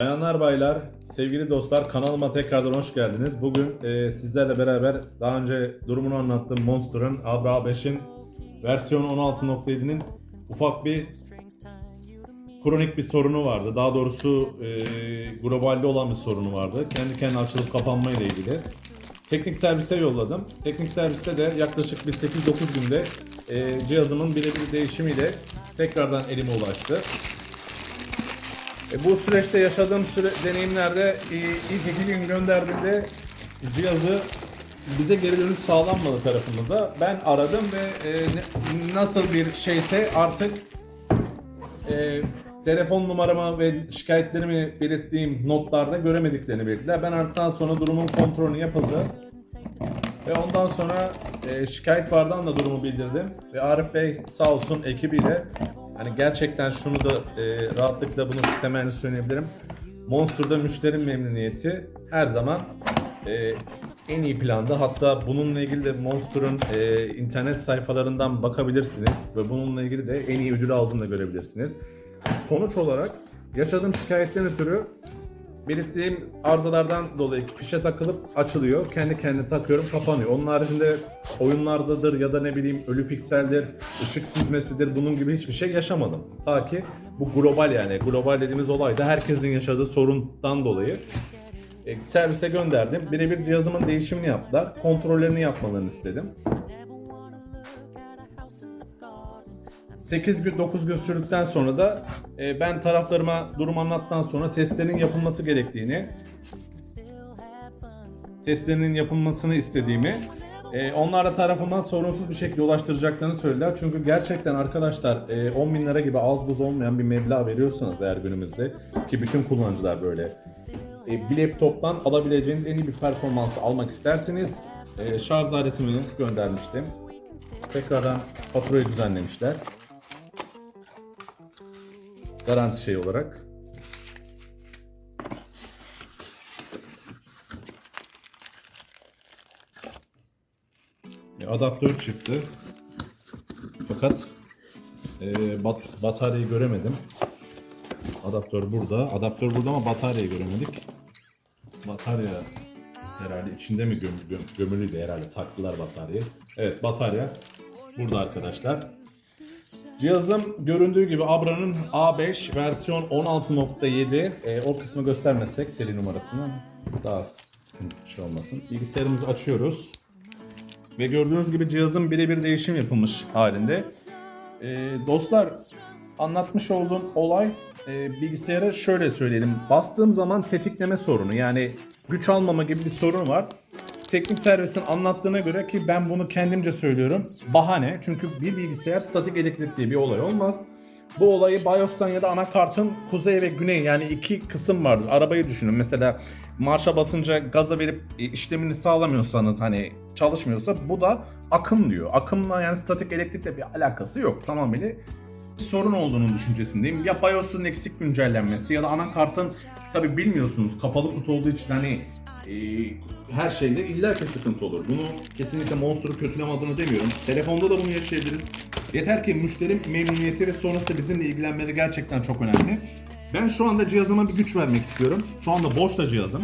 Bayanlar baylar, sevgili dostlar kanalıma tekrardan hoş geldiniz. Bugün e, sizlerle beraber daha önce durumunu anlattığım Monster'ın Abra 5'in versiyon 16.7'nin ufak bir kronik bir sorunu vardı. Daha doğrusu e, globalde olan bir sorunu vardı. Kendi kendine açılıp kapanma ile ilgili. Teknik servise yolladım. Teknik serviste de yaklaşık bir 8-9 günde e, cihazımın birebir değişimiyle tekrardan elime ulaştı. E, bu süreçte yaşadığım süre, deneyimlerde e, ilk iki gün gönderdiğimde cihazı bize geri dönüş sağlanmadı tarafımıza. Ben aradım ve e, nasıl bir şeyse artık e, telefon numaramı ve şikayetlerimi belirttiğim notlarda göremediklerini belirttiler. Ben aradıktan sonra durumun kontrolü yapıldı. Ve ondan sonra e, şikayet vardan da durumu bildirdim. Ve Arif Bey sağ olsun ekibiyle hani gerçekten şunu da e, rahatlıkla bunu temelini söyleyebilirim. Monster'da müşteri memnuniyeti her zaman e, en iyi planda. Hatta bununla ilgili de Monster'ın e, internet sayfalarından bakabilirsiniz. Ve bununla ilgili de en iyi ödülü aldığını da görebilirsiniz. Sonuç olarak yaşadığım şikayetten ötürü belirttiğim arızalardan dolayı fişe takılıp açılıyor. Kendi kendine takıyorum kapanıyor. Onun haricinde oyunlardadır ya da ne bileyim ölü pikseldir, ışık süzmesidir bunun gibi hiçbir şey yaşamadım. Ta ki bu global yani global dediğimiz olay da herkesin yaşadığı sorundan dolayı e, servise gönderdim. Birebir cihazımın değişimini yaptılar. Kontrollerini yapmalarını istedim. 8 gün 9 gün sürdükten sonra da e, ben taraflarıma durum anlattıktan sonra testlerin yapılması gerektiğini testlerinin yapılmasını istediğimi e, onlar da tarafından sorunsuz bir şekilde ulaştıracaklarını söylediler. Çünkü gerçekten arkadaşlar e, 10 bin lira gibi az buz olmayan bir meblağ veriyorsanız eğer günümüzde ki bütün kullanıcılar böyle e, bir laptoptan alabileceğiniz en iyi bir performansı almak isterseniz e, şarj aletimi göndermiştim. Tekrardan faturayı düzenlemişler. Garanti şey olarak. E, Adaptör çıktı. Fakat e, bat, bataryayı göremedim. Adaptör burada. Adaptör burada ama bataryayı göremedik. Batarya herhalde içinde mi göm, göm, gömülüydü herhalde taktılar bataryayı. Evet batarya burada arkadaşlar. Cihazım göründüğü gibi Abra'nın A5 versiyon 16.7 Ee, o kısmı göstermezsek seri numarasını daha sıkıntı şey olmasın. Bilgisayarımızı açıyoruz. Ve gördüğünüz gibi cihazın birebir değişim yapılmış halinde. Ee, dostlar anlatmış olduğum olay e, bilgisayara şöyle söyleyelim. Bastığım zaman tetikleme sorunu yani güç almama gibi bir sorun var. Teknik servisin anlattığına göre ki ben bunu kendimce söylüyorum. Bahane. Çünkü bir bilgisayar statik elektrik diye bir olay olmaz. Bu olayı BIOS'tan ya da anakartın kuzey ve güney yani iki kısım vardır. Arabayı düşünün. Mesela marşa basınca gaza verip işlemini sağlamıyorsanız hani çalışmıyorsa bu da akım diyor. Akımla yani statik elektrikle bir alakası yok. Tamamıyla sorun olduğunun düşüncesindeyim. Ya BIOS'un eksik güncellenmesi ya da anakartın tabi bilmiyorsunuz kapalı kutu olduğu için hani e, her şeyde illa ki sıkıntı olur. Bunu kesinlikle Monster'ı kötüleme adına demiyorum. Telefonda da bunu yaşayabiliriz. Yeter ki müşteri memnuniyeti ve sonrasında bizimle ilgilenmeleri gerçekten çok önemli. Ben şu anda cihazıma bir güç vermek istiyorum. Şu anda boş da cihazım.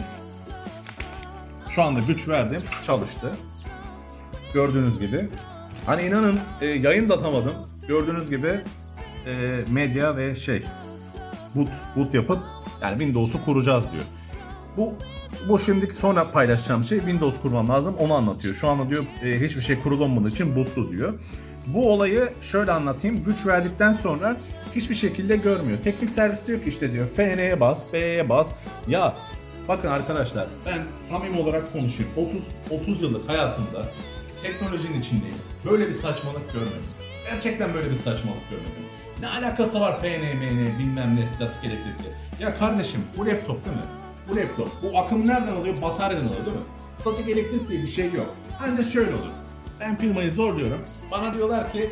Şu anda güç verdim. Çalıştı. Gördüğünüz gibi. Hani inanın e, yayın da atamadım. Gördüğünüz gibi e, medya ve şey boot, boot yapıp yani Windows'u kuracağız diyor. Bu bu şimdiki sonra paylaşacağım şey Windows kurmam lazım onu anlatıyor. Şu anda diyor e, hiçbir şey kurulamadığı için bootlu diyor. Bu olayı şöyle anlatayım. Güç verdikten sonra hiçbir şekilde görmüyor. Teknik servis diyor ki işte diyor FN'ye bas, B'ye bas. Ya bakın arkadaşlar ben samimi olarak konuşayım. 30 30 yıllık hayatımda teknolojinin içindeyim. Böyle bir saçmalık görmedim. Gerçekten böyle bir saçmalık görmedim. Ne alakası var FN, MN, bilmem ne, statik elektrikli. Ya kardeşim bu laptop değil mi? Bu laptop. Bu akım nereden alıyor? Bataryadan alıyor değil mi? Statik elektrik diye bir şey yok. Ancak şöyle olur. Ben firmayı zorluyorum. Bana diyorlar ki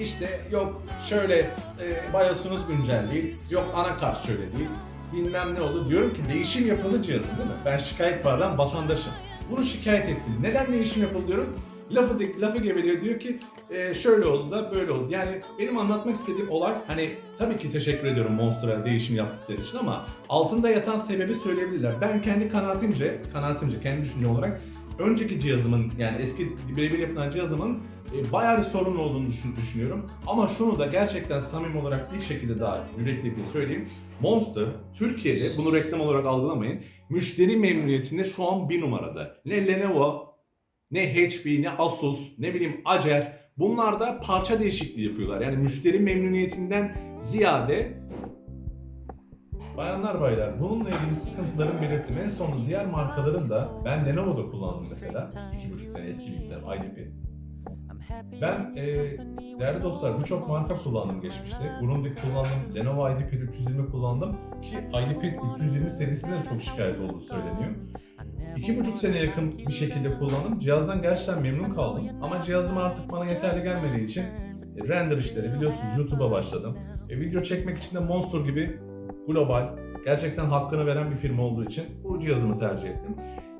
işte yok şöyle e, BIOS'unuz güncel değil. Yok anakart şöyle değil. Bilmem ne oldu. Diyorum ki değişim yapıldı cihazın değil mi? Ben şikayet var lan vatandaşım. Bunu şikayet ettim. Neden değişim yapıldı diyorum. Lafı lafı geveliyor diyor ki e, şöyle oldu da böyle oldu. Yani benim anlatmak istediğim olay hani tabii ki teşekkür ediyorum Monster'a değişim yaptıkları için ama altında yatan sebebi söyleyebilirler. Ben kendi kanaatimce, kanaatimce kendi düşünce olarak önceki cihazımın yani eski birebir yapılan cihazımın e, bayağı bir sorun olduğunu düşün- düşünüyorum. Ama şunu da gerçekten samimi olarak bir şekilde daha yürekli söyleyeyim. Monster Türkiye'de bunu reklam olarak algılamayın. Müşteri memnuniyetinde şu an bir numarada. Ne Lenovo, ne HP, ne Asus, ne bileyim Acer. Bunlar da parça değişikliği yapıyorlar. Yani müşteri memnuniyetinden ziyade Bayanlar baylar bununla ilgili sıkıntılarımı belirttim. En sonunda diğer markaların da ben Lenovo'da kullandım mesela. 2,5 sene eski bilgisayar IDP. Ben e, değerli dostlar birçok marka kullandım geçmişte. Grundig kullandım, Lenovo IDP 320 kullandım ki IDP 320 serisinde de çok şikayet olduğu söyleniyor. İki buçuk sene yakın bir şekilde kullandım. Cihazdan gerçekten memnun kaldım. Ama cihazım artık bana yeterli gelmediği için e, render işleri biliyorsunuz YouTube'a başladım. E, video çekmek için de Monster gibi global, gerçekten hakkını veren bir firma olduğu için bu cihazımı tercih ettim.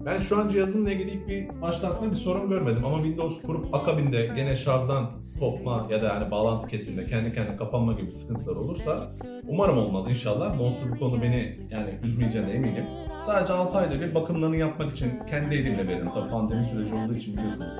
Ben şu an cihazımla ilgili ilk bir başlatma bir sorun görmedim ama Windows kurup akabinde gene şarjdan kopma ya da yani bağlantı kesiminde kendi kendine kapanma gibi sıkıntılar olursa umarım olmaz inşallah. Monster bu konuda beni yani üzmeyeceğine eminim. Sadece 6 ayda bir bakımlarını yapmak için kendi elimle veririm. Tabii pandemi süreci olduğu için biliyorsunuz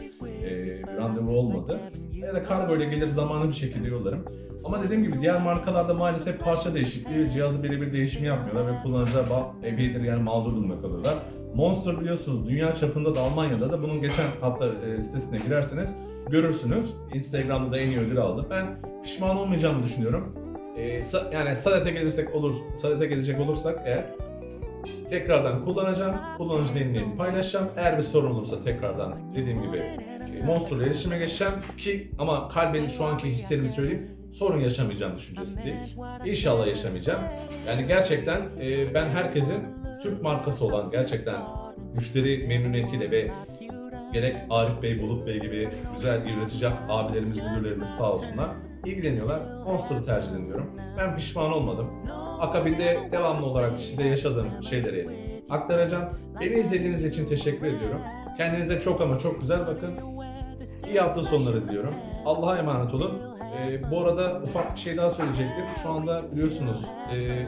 e, randevu olmadı. Ya da kargo ile gelir zamanı bir şekilde yollarım. Ama dediğim gibi diğer markalarda maalesef parça değişikliği, cihazı birebir değişimi yapmıyorlar ve kullanıcılar ba- epeydir yani mağdur durumda kalıyorlar. Monster biliyorsunuz dünya çapında da Almanya'da da bunun geçen hafta e, sitesine girerseniz görürsünüz. Instagram'da da en iyi ödülü aldı. Ben pişman olmayacağımı düşünüyorum. E, sa- yani Sadet'e gelirsek olur, Sadet'e gelecek olursak eğer tekrardan kullanacağım. Kullanıcı deneyimini paylaşacağım. Eğer bir sorun olursa tekrardan dediğim gibi e, Monster'la iletişime geçeceğim ki ama kalbin şu anki hislerimi söyleyeyim sorun yaşamayacağım düşüncesindeyim. İnşallah yaşamayacağım. Yani gerçekten e, ben herkesin Türk markası olan gerçekten müşteri memnuniyetiyle ve gerek Arif Bey, Bulut Bey gibi güzel üretici abilerimiz, müdürlerimiz sağ olsunlar ilgileniyorlar. Monster'ı tercih ediyorum. Ben pişman olmadım. Akabinde devamlı olarak size yaşadığım şeyleri aktaracağım. Beni izlediğiniz için teşekkür ediyorum. Kendinize çok ama çok güzel bakın. İyi hafta sonları diliyorum. Allah'a emanet olun. Ee, bu arada ufak bir şey daha söyleyecektim. Şu anda biliyorsunuz e,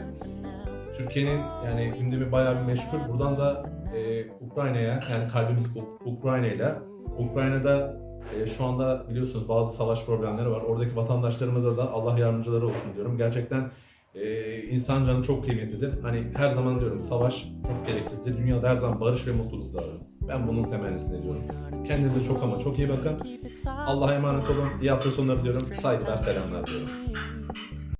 Türkiye'nin yani gündemi bayağı bir meşgul. Buradan da e, Ukrayna'ya yani kalbimiz Uk- Ukrayna'yla. Ukrayna'da e, şu anda biliyorsunuz bazı savaş problemleri var. Oradaki vatandaşlarımıza da Allah yardımcıları olsun diyorum. Gerçekten e, insan canı çok kıymetlidir. Hani her zaman diyorum savaş çok gereksizdir. Dünyada her zaman barış ve mutluluk lazım. Ben bunun temennisini ediyorum. Kendinize çok ama çok iyi bakın. Allah'a emanet olun. İyi hafta sonları diyorum. Saygılar, selamlar diyorum.